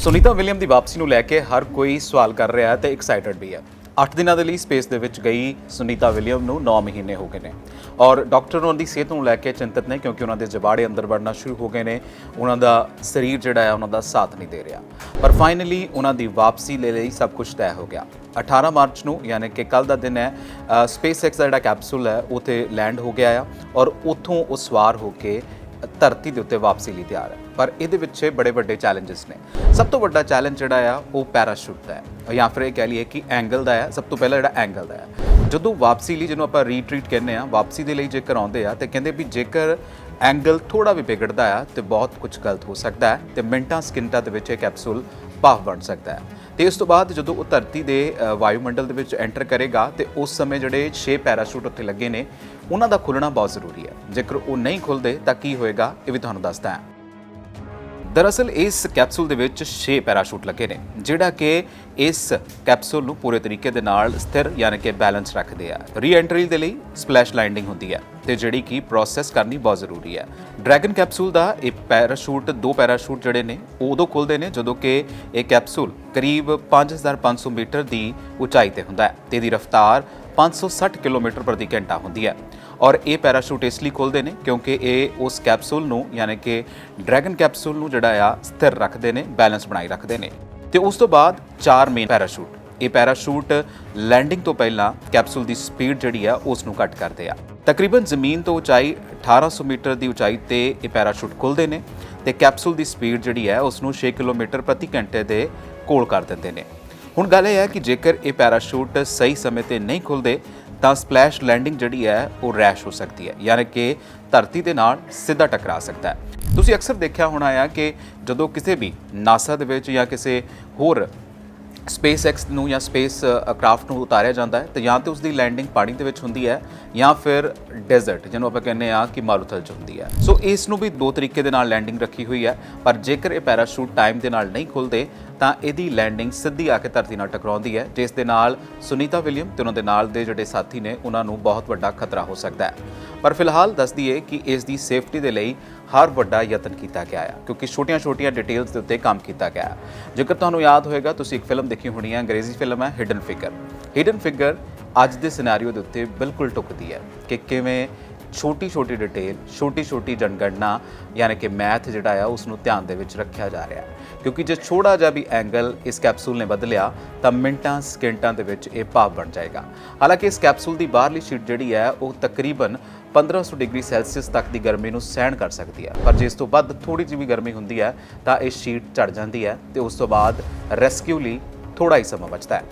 Sunita William ਦੀ ਵਾਪਸੀ ਨੂੰ ਲੈ ਕੇ ਹਰ ਕੋਈ ਸਵਾਲ ਕਰ ਰਿਹਾ ਹੈ ਤੇ ਐਕਸਾਈਟਡ ਵੀ ਹੈ। 8 ਦਿਨਾਂ ਦੇ ਲਈ ਸਪੇਸ ਦੇ ਵਿੱਚ ਗਈ ਸੁਨੀਤਾ ਵਿਲੀਅਮ ਨੂੰ 9 ਮਹੀਨੇ ਹੋ ਗਏ ਨੇ। ਔਰ ਡਾਕਟਰ ਉਹਨਾਂ ਦੀ ਸਿਹਤ ਨੂੰ ਲੈ ਕੇ ਚਿੰਤਤ ਨੇ ਕਿਉਂਕਿ ਉਹਨਾਂ ਦੇ ਜਬਾੜੇ ਅੰਦਰ ਵੜਨਾ ਸ਼ੁਰੂ ਹੋ ਗਏ ਨੇ। ਉਹਨਾਂ ਦਾ ਸਰੀਰ ਜਿਹੜਾ ਹੈ, ਉਹਨਾਂ ਦਾ ਸਾਥ ਨਹੀਂ ਦੇ ਰਿਹਾ। ਪਰ ਫਾਈਨਲੀ ਉਹਨਾਂ ਦੀ ਵਾਪਸੀ ਲੈ ਲਈ ਸਭ ਕੁਝ ਤੈਅ ਹੋ ਗਿਆ। 18 ਮਾਰਚ ਨੂੰ, ਯਾਨੀ ਕਿ ਕੱਲ ਦਾ ਦਿਨ ਹੈ ਸਪੇਸ ਐਕਸ ਦਾ ਜਿਹੜਾ ਕੈਪਸੂਲ ਹੈ ਉਹ ਤੇ ਲੈਂਡ ਹੋ ਗਿਆ ਆ। ਔਰ ਉੱਥੋਂ ਉਹ ਸਵਾਰ ਹੋ ਕੇ ਧਰਤੀ ਦੇ ਉੱਤੇ ਵਾਪਸੀ ਲਈ ਤਿਆਰ ਹੈ। ਪਰ ਇਹਦੇ ਵਿੱਚ ਬੜੇ ਵੱਡੇ ਚੈਲੰਜਸ ਨੇ। ਸਭ ਤੋਂ ਵੱਡਾ ਚੈਲੰਜ ਜਿਹੜਾ ਆ, ਉਹ ਪੈਰਾਸ਼ੂਟ ਦਾ ਹੈ। ਜਾਂ ਫਿਰ ਇਹ ਕਹਿ ਲਈਏ ਕਿ ਐਂਗਲ ਦਾ ਹੈ। ਸਭ ਤੋਂ ਪਹਿਲਾਂ ਜਿਹੜਾ ਐਂਗਲ ਦਾ ਹੈ। ਜਦੋਂ ਵਾਪਸੀ ਲਈ ਜਿਹਨੂੰ ਆਪਾਂ ਰੀਟਰੀਟ ਕਹਿੰਦੇ ਆ, ਵਾਪਸੀ ਦੇ ਲਈ ਜੇਕਰ ਆਉਂਦੇ ਆ, ਤੇ ਕਹਿੰਦੇ ਵੀ ਜੇਕਰ ਐਂਗਲ ਥੋੜਾ ਵੀ ਵਿਗੜਦਾ ਆ, ਤੇ ਬਹੁਤ ਕੁਝ ਗਲਤ ਹੋ ਸਕਦਾ ਹੈ, ਤੇ ਮਿੰਟਾਂ, ਸਕਿੰਟਾਂ ਦੇ ਵਿੱਚ ਇਹ ਕੈਪਸੂਲ ਭਾਵ ਬਣ ਸਕਦਾ ਹੈ। ਤੇ ਇਸ ਤੋਂ ਬਾਅਦ ਜਦੋਂ ਉਹ ਧਰਤੀ ਦੇ ਵਾਯੂਮੰਡਲ ਦੇ ਵਿੱਚ ਐਂਟਰ ਕਰੇਗਾ, ਤੇ ਉਸ ਸਮੇਂ ਜਿਹੜੇ 6 ਪੈਰਾਸ਼ੂਟ ਉੱਥੇ ਲੱਗੇ ਨੇ, ਉਹਨਾਂ ਦਾ ਖੁੱਲਣਾ ਬਹੁਤ ਜ਼ਰੂਰੀ ਹੈ। ਜੇਕਰ ਉਹ ਨਹੀਂ ਖੁੱਲਦੇ ਤਾਂ ਕੀ ਹੋਏਗਾ? ਇਹ ਵੀ ਤੁਹਾਨੂੰ ਦੱਸਦਾ ਹਾਂ। ਦਰਅਸਲ ਇਸ ਕੈਪਸੂਲ ਦੇ ਵਿੱਚ 6 ਪੈਰਾਸ਼ੂਟ ਲੱਗੇ ਨੇ ਜਿਹੜਾ ਕਿ ਇਸ ਕੈਪਸੂਲ ਨੂੰ ਪੂਰੇ ਤਰੀਕੇ ਦੇ ਨਾਲ ਸਥਿਰ ਯਾਨੀ ਕਿ ਬੈਲੈਂਸ ਰੱਖਦੇ ਆ। ਰੀਐਂਟਰੀ ਦੇ ਲਈ ਸਪਲੈਸ਼ ਲੈਂਡਿੰਗ ਹੁੰਦੀ ਹੈ ਤੇ ਜਿਹੜੀ ਕਿ ਪ੍ਰੋਸੈਸ ਕਰਨੀ ਬਹੁਤ ਜ਼ਰੂਰੀ ਹੈ ਡਰੈਗਨ ਕੈਪਸੂਲ ਦਾ ਇਹ ਪੈਰਾਸ਼ੂਟ ਦੋ ਪੈਰਾਸ਼ੂਟ ਜਿਹੜੇ ਨੇ, ਉਹ ਉਦੋਂ ਖੁੱਲਦੇ ਨੇ ਜਦੋਂ ਕਿ ਇਹ ਕੈਪਸੂਲ ਕਰੀਬ 5500 ਮੀਟਰ ਦੀ ਉਚਾਈ ਤੇ ਹੁੰਦਾ ਹੈ ਤੇ ਇਹਦੀ ਰਫ਼ਤਾਰ 560 ਕਿਲੋਮੀਟਰ ਪ੍ਰਤੀ ਘੰਟਾ ਹੁੰਦੀ ਹੈ। ਔਰ ਇਹ ਪੈਰਾਸ਼ੂਟ ਇਸ ਲਈ ਖੋਲਦੇ ਨੇ ਕਿਉਂਕਿ ਇਹ ਉਸ ਕੈਪਸੂਲ ਨੂੰ ਯਾਨੀ ਕਿ ਡਰੈਗਨ ਕੈਪਸੂਲ ਨੂੰ ਜਿਹੜਾ ਆ, ਸਥਿਰ ਰੱਖਦੇ ਨੇ ਬੈਲੈਂਸ ਬਣਾਈ ਰੱਖਦੇ ਨੇ। ਤੇ ਉਸ ਤੋਂ ਬਾਅਦ ਚਾਰ ਮੇਨ ਪੈਰਾਸ਼ੂਟ ਇਹ ਪੈਰਾਸ਼ੂਟ ਲੈਂਡਿੰਗ ਤੋਂ ਪਹਿਲਾਂ ਕੈਪਸੂਲ ਦੀ ਸਪੀਡ ਜਿਹੜੀ ਆ, ਉਸ ਨੂੰ ਘੱਟ ਕਰਦੇ ਆ। ਤਕਰੀਬਨ ਜ਼ਮੀਨ ਤੋਂ ਉਚਾਈ 1800 ਮੀਟਰ ਦੀ ਉਚਾਈ ਤੇ ਇਹ ਪੈਰਾਸ਼ੂਟ ਖੁੱਲਦੇ ਨੇ ਤੇ ਕੈਪਸੂਲ ਦੀ ਸਪੀਡ ਜਿਹੜੀ ਹੈ ਉਸ ਨੂੰ 6 ਕਿਲੋਮੀਟਰ ਪ੍ਰਤੀ ਘੰਟੇ ਦੇ ਕੋਲ ਕਰ ਦਿੰਦੇ ਨੇ। ਹੁਣ ਗੱਲ ਇਹ ਹੈ ਕਿ ਜੇਕਰ ਇਹ ਪੈਰਾਸ਼ੂਟ ਸਹੀ ਸਮੇਂ ਤੇ ਨਹੀਂ ਖੁੱਲਦੇ, ਤਾਂ ਸਪਲੈਸ਼ ਲੈਂਡਿੰਗ ਜਿਹੜੀ ਹੈ ਉਹ ਰੈਸ਼ ਹੋ ਸਕਦੀ ਹੈ। ਯਾਨੀ ਕਿ ਧਰਤੀ ਦੇ ਨਾਲ ਸਿੱਧਾ ਟਕਰਾ ਸਕਦਾ ਹੈ। ਤੁਸੀਂ ਅਕਸਰ ਦੇਖਿਆ ਹੋਣਾ ਆ ਕਿ ਜਦੋਂ ਕਿਸੇ ਵੀ ਨਾਸਾ ਦੇ ਵਿੱਚ ਜਾਂ ਕਿਸੇ ਹੋਰ ਸਪੇਸ ਐਕਸ ਨੂੰ ਜਾਂ ਸਪੇਸ ਕਰਾਫਟ ਨੂੰ ਉਤਾਰਿਆ ਜਾਂਦਾ ਹੈ, ਤੇ ਜਾਂ ਤੇ ਉਸ ਦੀ ਲੈਂਡਿੰਗ ਪਾਣੀ ਦੇ ਵਿੱਚ ਹੁੰਦੀ ਹੈ ਜਾਂ ਫਿਰ ਡੈਜ਼ਰਟ ਜਿਹਨੂੰ ਆਪਾਂ ਕਹਿੰਦੇ ਆ ਕਿ ਮਾਰੂਥਲ 'ਚ ਹੁੰਦੀ ਹੈ। ਸੋ ਇਸ ਨੂੰ ਵੀ ਦੋ ਤਰੀਕੇ ਦੇ ਨਾਲ ਲੈਂਡਿੰਗ ਰੱਖੀ ਹੋਈ ਹੈ, ਪਰ ਜੇਕਰ ਇਹ ਪੈਰਾਸ਼ੂਟ ਟਾਈਮ ਦੇ ਨਾਲ ਨਹੀਂ ਖੁੱਲਦੇ ਤਾਂ ਇਹਦੀ ਲੈਂਡਿੰਗ ਸਿੱਧੀ ਆ ਕੇ ਧਰਤੀ ਨਾਲ ਟਕਰਾਉਂਦੀ ਹੈ। ਜਿਸ ਦੇ ਨਾਲ ਸੁਨੀਤਾ ਵਿਲੀਅਮ ਤੇ ਉਹਨਾਂ ਦੇ ਨਾਲ ਦੇ ਜਿਹੜੇ ਸਾਥੀ ਨੇ, ਉਹਨਾਂ ਨੂੰ ਬਹੁਤ ਵੱਡਾ ਖਤਰਾ ਹੋ ਸਕਦਾ ਹੈ। ਪਰ ਫਿਲਹਾਲ ਦੱਸ ਦਈਏ ਕਿ ਇਸ ਦੀ ਸੇਫਟੀ ਦੇ ਲਈ ਹਰ ਵੱਡਾ ਯਤਨ ਕੀਤਾ ਗਿਆ ਹੈ ਕਿਉਂਕਿ ਛੋਟੀਆਂ-ਛੋਟੀਆਂ ਡਿਟੇਲਸ ਦੇ ਉੱਤੇ ਕੰਮ ਕੀਤਾ ਗਿਆ ਹੈ ਜੇਕਰ ਤੁਹਾਨੂੰ ਯਾਦ ਹੋਏਗਾ, ਤੁਸੀਂ ਇੱਕ ਫਿਲਮ ਦੇਖੀ ਹੋਣੀ ਹੈ, ਅੰਗਰੇਜ਼ੀ ਫਿਲਮ ਹੈ ਹਿਡਨ ਫਿਗਰ ਹਿਡਨ ਫਿਗਰ ਅੱਜ ਦੇ ਸਿਨੈਰੀਓ ਦੇ ਉੱਤੇ ਬਿਲਕੁਲ ਟੁਕਦੀ ਹੈ ਕਿ ਕਿਵੇਂ ਛੋਟੀ-ਛੋਟੀ ਡਿਟੇਲ ਛੋਟੀ-ਛੋਟੀ ਜਨਗਣਨਾ, ਯਾਨੀ ਕਿ ਮੈਥ ਜਿਹੜਾ ਆ ਉਸ ਨੂੰ ਧਿਆਨ ਦੇ ਵਿੱਚ ਰੱਖਿਆ ਜਾ ਰਿਹਾ ਹੈ। ਕਿਉਂਕਿ ਜੇ ਛੋੜਾ ਜਿਹਾ ਵੀ ਐਂਗਲ ਇਸ ਕੈਪਸੂਲ ਨੇ ਬਦਲਿਆ, ਤਾਂ ਮਿੰਟਾਂ, ਸਕਿੰਟਾਂ ਦੇ ਵਿੱਚ ਇਹ ਭਾਵ ਬਣ ਜਾਏਗਾ। ਹਾਲਾਂਕਿ ਇਸ ਕੈਪਸੂਲ ਦੀ ਬਾਹਰਲੀ ਸ਼ੀਟ ਜਿਹੜੀ ਹੈ, ਉਹ ਤਕਰੀਬਨ 1500 ਡਿਗਰੀ ਸੈਲਸੀਅਸ ਤੱਕ ਦੀ ਗਰਮੀ ਨੂੰ ਸਹਿਣ ਕਰ ਸਕਦੀ ਹੈ। ਪਰ ਜੇ ਇਸ ਤੋਂ ਵੱਧ ਥੋੜੀ ਜਿਹੀ ਵੀ ਗਰਮੀ ਹੁੰਦੀ ਹੈ, ਤਾਂ ਇਹ ਸ਼ੀਟ ਝੜ ਜਾਂਦੀ ਹੈ ਤੇ ਉਸ ਤੋਂ ਬਾਅਦ ਰੈਸਕਿਊ ਲਈ ਥੋੜਾ ਹੀ ਸਮਾਂ ਬਚਦਾ ਹੈ।